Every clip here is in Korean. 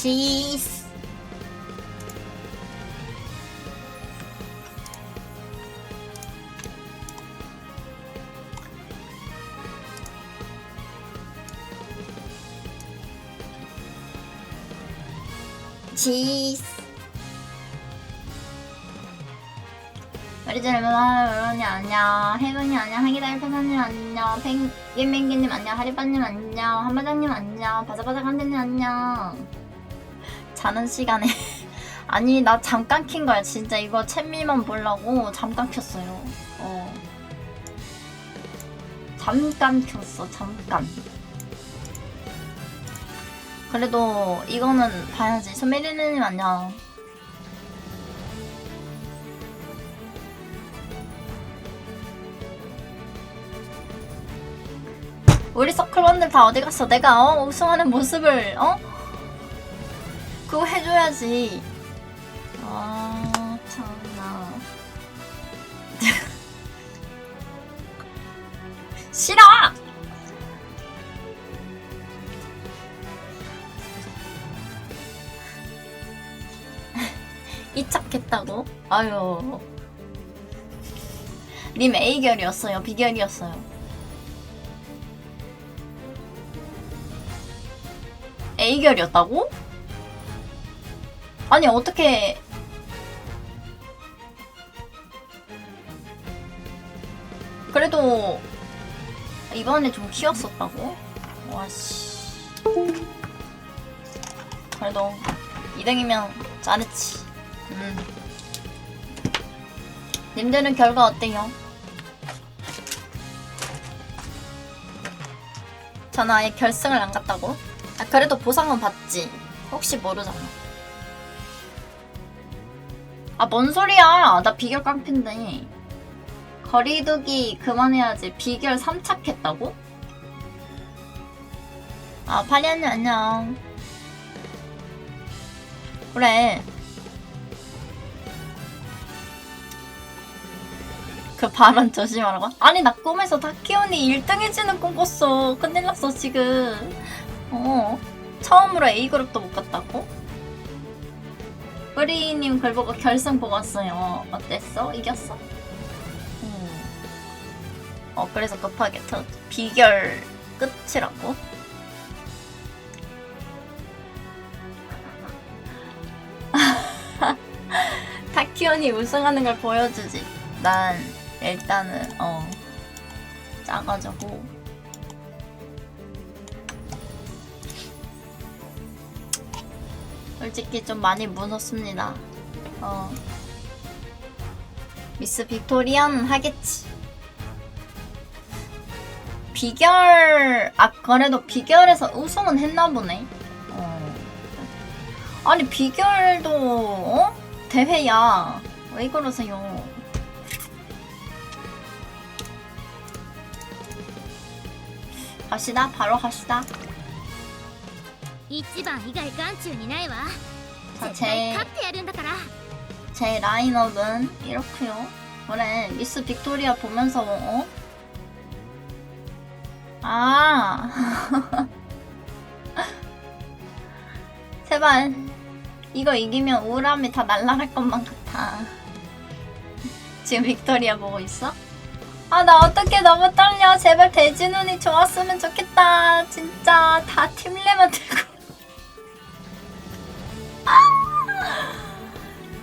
치스. 치스. 우리 들 여러분이 안녕. 혜근이 안녕. 하기달 패사님 안녕. 펭귄맹기님 안녕. 하리바님 안녕. 한바장님 안녕. 간대님 안녕. 자는 시간에. 아니 나 잠깐 킨 거야. 진짜 이거 챗미만 보려고 잠깐 켰어요. 어. 잠깐 켰어 잠깐. 그래도 이거는 봐야지. 소메리님 안녕. 우리 서클원들 다 어디 갔어? 내가 어? 우승하는 모습을 어 그거 해줘야지. 아, 참나. 싫어! 이착했다고? 아유. 님 A결이었어요. B결이었어요. A결이었다고? 아니 어떻게 그래도 이번에 좀 키웠었다고? 와씨 그래도 2등이면 잘했지 음. 님들은 결과 어때요? 전 아예 결승을 안 갔다고? 아 그래도 보상은 받지 혹시 모르잖아 아, 뭔 소리야. 나 비결 깡패인데. 거리두기 그만해야지. 비결 3착 했다고? 아, 파리언니 안녕. 그래. 그 발언 조심하라고? 아니, 나 꿈에서 다키온이 1등 해지는 꿈 꿨어. 큰일 났어, 지금. 어. 처음으로 A그룹도 못 갔다고? 뿌리님 글 보고 결승 보고 왔어요. 어땠어? 이겼어? 음. 어 그래서 급하게 터 비결 끝이라고? 타키온이 우승하는 걸 보여주지. 난 일단은 어 짜가지고 솔직히 좀 많이 무섭습니다. 어. 미스 빅토리아는 하겠지. 비결, 아, 그래도 비결에서 우승은 했나 보네. 어. 아니, 비결도, 어? 대회야. 왜 그러세요? 갑시다. 바로 갑시다. 一番以外眼中にないわ 자, 絶対 제 勝ってやるんだから 제 라인업은 이렇게요. 그래, 미스 빅토리아 보면서 어? 아, 제발 이거 이기면 우울함이 다 날아갈 것만 같아. 지금 빅토리아 보고 있어? 아, 나 어떻게 너무 떨려. 제발 대진운이 좋았으면 좋겠다. 진짜 다 팀레만 들고.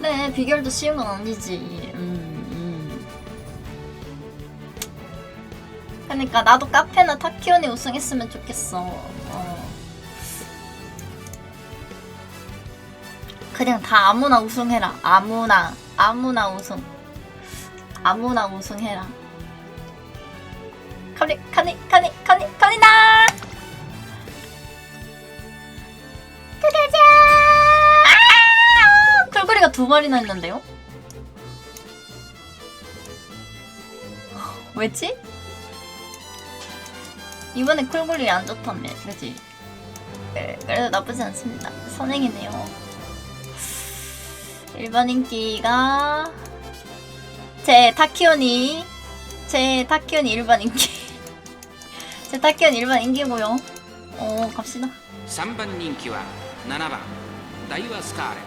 네, 비결도 쉬운 건 아니지. 음, 음. 그러니까 나도 카페나 타키온이 우승했으면 좋겠어. 어. 그냥 다 아무나 우승해라. 아무나, 아무나 우승. 아무나 우승해라. 카니, 카니, 카니, 카니, 카니나! 두 마리나 있는데요? 왜지? 이번에 쿨굴이 안 좋다며, 그지? 그, 그래도 나쁘지 않습니다. 선행이네요. 일반 인기가 제 타키온이 제 타키온이 일반 인기 제 타키온 일반 인기고요. 오 갑시다. 3번 인기와 7번 다이와 스카레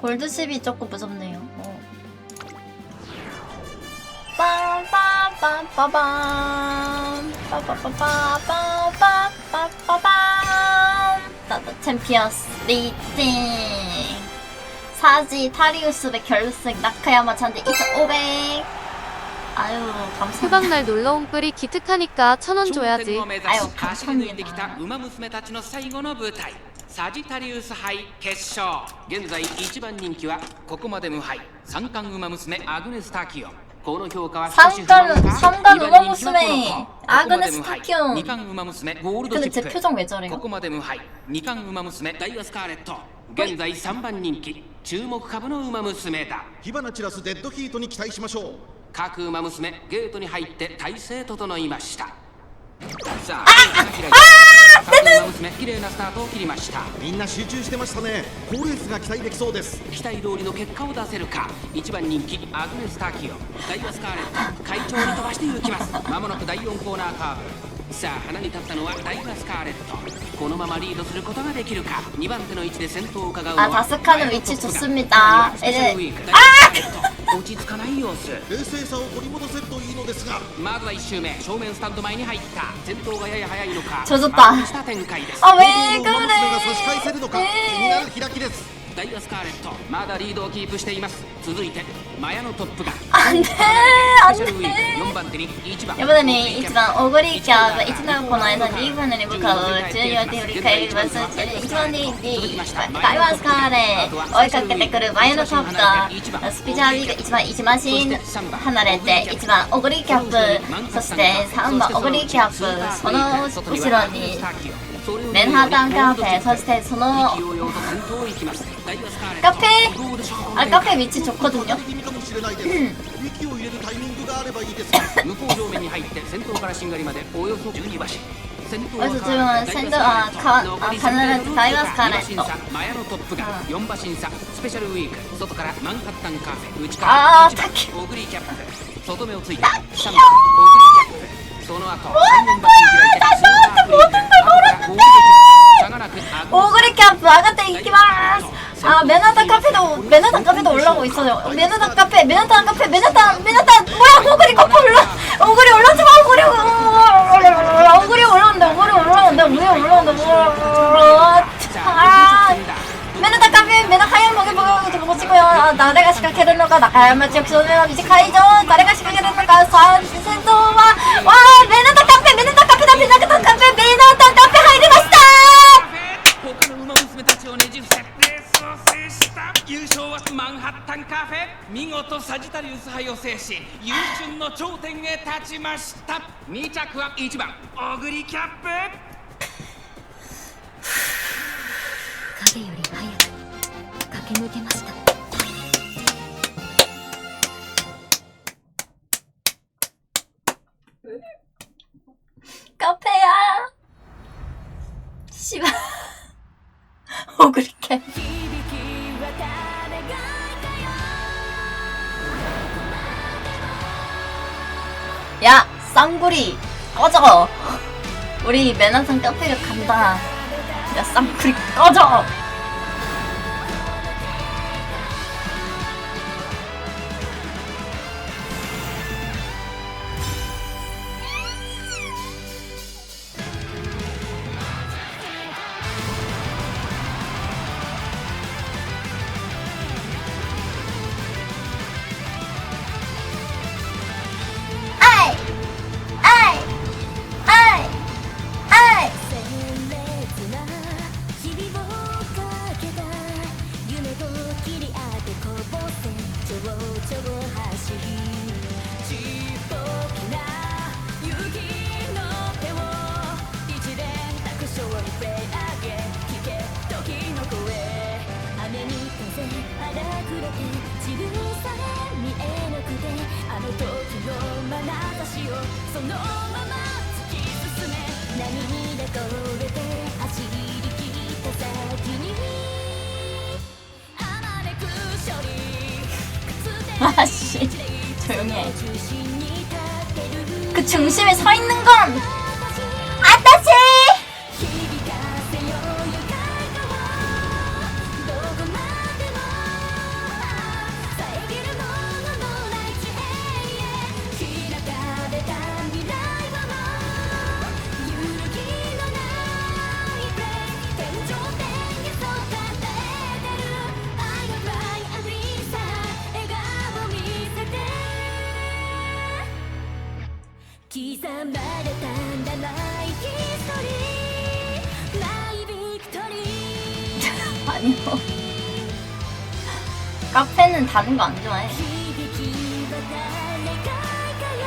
골드십이 조금 무섭네요. 어. 나도 챔피언스 리딩. 사지 타리우스백 결승. 나카야마 찬데 2,500 아유 감사합니다. 휴방날 놀러온 뿌리 기특하니까 천 원 줘야지. アイを楽しみに 아유 な 감사합니다. 馬娘たちの最後の舞台サジタリウス杯決勝現在1番人気はここまで無敗三冠馬娘アグネス・タキオンこの評価は少し不満か 삼冠 二番人気は 馬娘この子アグネスここまで無敗タキオン二冠馬娘ゴールド 근데 チ 제 ップ 표정 왜 저래요? ここまで無敗二冠馬娘ダイワスカーレット現在3番人気注目株の馬娘だ火花散らすデッドヒートに期待しましょう各馬娘ゲートに入って体勢整いましたさあ差が開いた各馬娘 綺麗なスタートを切りましたみんな集中してましたね好レースが期待できそうです期待通りの結果を出せるか1番人気アグネス・タキオダイワスカーレット会長に飛ばしていきますまもなく第4コーナーカーブさあ鼻に立ったのはダイワスカーレットこのままリードすることができるか2番手の位置で先頭を伺うの 아 は 다스카는 위치 좋습니다 スペシ 落ち着かない様子。冷静さを取り戻せるといいのですが。まずは1周目。正面スタンド前に入った。戦闘がやや早いのか。ちょっとした展開です。あめーガムでー差し返せるのか、え、気になる開きです。ダイヤスカーレット。まだリードをキープしています。続いてマヤのトップが。あねあね4番番。やだね番オゴリキャーが一番この間リーグのに向かう中央で振り返ります。一番にダイスカーレット追いかけてくるマヤのトップがスピチャーリーが一番一番シン離れて一番オゴリキャップそして三番オゴリキャップその後ろにメンハータンカフェそしてそのカフェあカフェ道ちょこですよ息を入れるタイミングがあればいいです向こう正面に入って先頭からしんがりまでおよそ12馬身私自分は先頭はかあ必ず買いますからねとマヤのトップガン馬身差スペシャルウィーク外からマンハッタンカフェ内からああたっけオグリキャップ外目をついてシャンプオグリキャップその後3馬身開いて 네! 오그리 캠프. 아가테 이키마스 아 맨하탄 카페도 맨하탄 카페도 올라오고 있어요. 맨하탄 카페 맨하탄 카페 맨하탄 맨하탄. 뭐야 오그리 커플 올라 오그리 올라오지 마 오그리. 오그리 올라온다 오그리 올라온다 오그리 올라온다. 아, 맨하탄 카페 맨하탄 먹여 먹여 먹어 치고요. 아 나래가 시각해들러가 나가야만 지역 소녀 미지 카이죠? 나래가 시각해들러가 산 센토마 와 맨하탄 見事サジタリウス杯を制し優春の頂点へ立ちました。2着は1番。オグリキャップ。影より早く駆け抜けました 야, 쌍구리 꺼져. 우리 맨하탄 카페를 간다. 야, 쌍구리 꺼져. 조용히 해. 그 중심에 서 있는 건 刻まれたんだマイヒストリーマイビクトリー 아니요. 카페는 다른 거 안 좋아해. 響きは誰かよ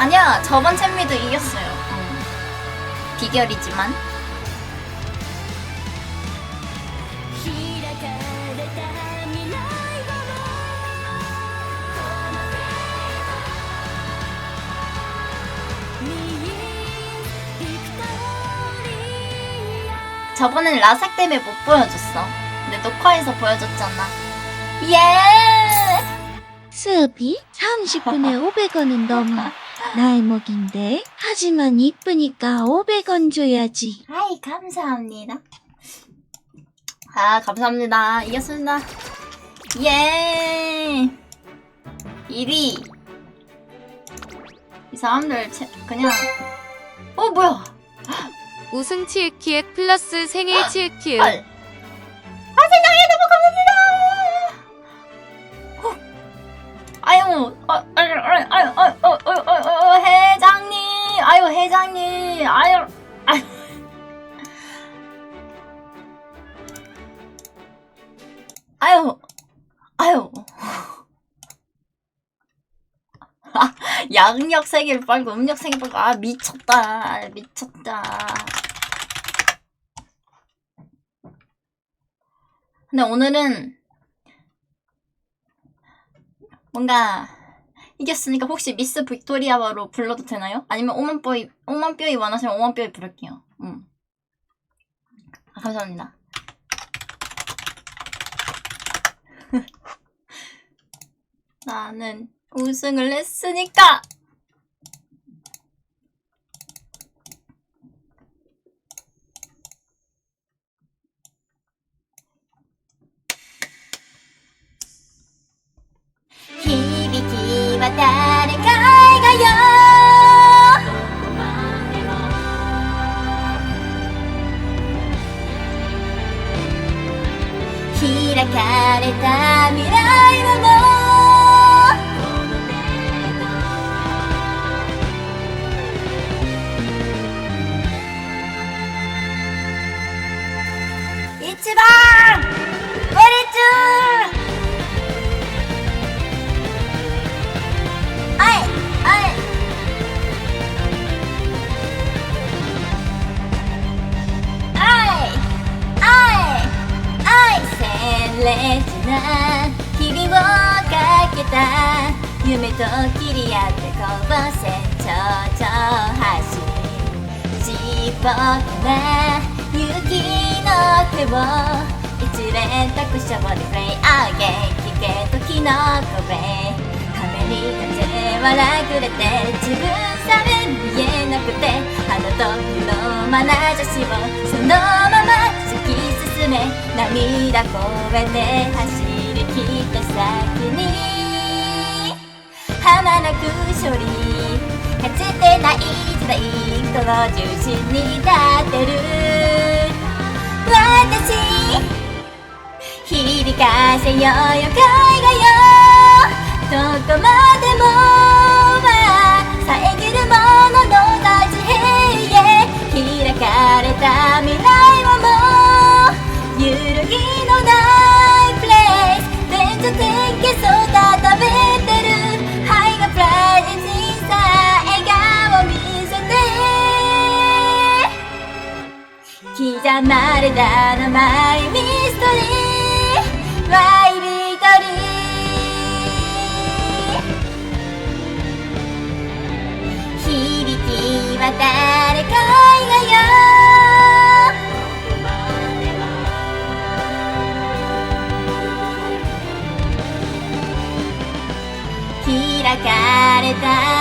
아니야, 저번 챔미도 이겼어요. 응. 비결이지만. 저번엔 라삭 때문에 못 보여줬어. 근데 녹화에서 보여줬잖아. 예! 수업이 30분에 500원은 너무 나의 먹인데 하지만 이쁘니까 500원 줘야지 아이, 감사합니다. 아, 감사합니다. 이겼습니다. 예! 1위. 이 사람들 채- 그냥 어 뭐야? 우승 치읓키액 플러스 생일 치읓키액. 양력 세 개를 빨고 음력 세개 빨고 아 미쳤다 미쳤다. 근데 오늘은 뭔가 이겼으니까 혹시 미스 빅토리아로 불러도 되나요? 아니면 오만 뼈이 오만 뼈이 원하시면 오만 뼈이 부를게요. 음. 아, 감사합니다. 나는 우승을 했으니까 1番ベリチューはいはい。れつな日々をかけた。夢と切り合ってこぼせ頂上橋ちっぽけな雪気の手を一連託しょぼりプレイアゲン聞け時の声壁に立ち笑くれて自分さえ見えなくてあの時の眼差しをそのまま突き進め涙こえて走り切った先に浜なく処理かつてない時代この中心に立てる私。響かせようよ海がよ。どこまでまれた名前ミストリーワイビトリー響きは誰かいがよ開かれた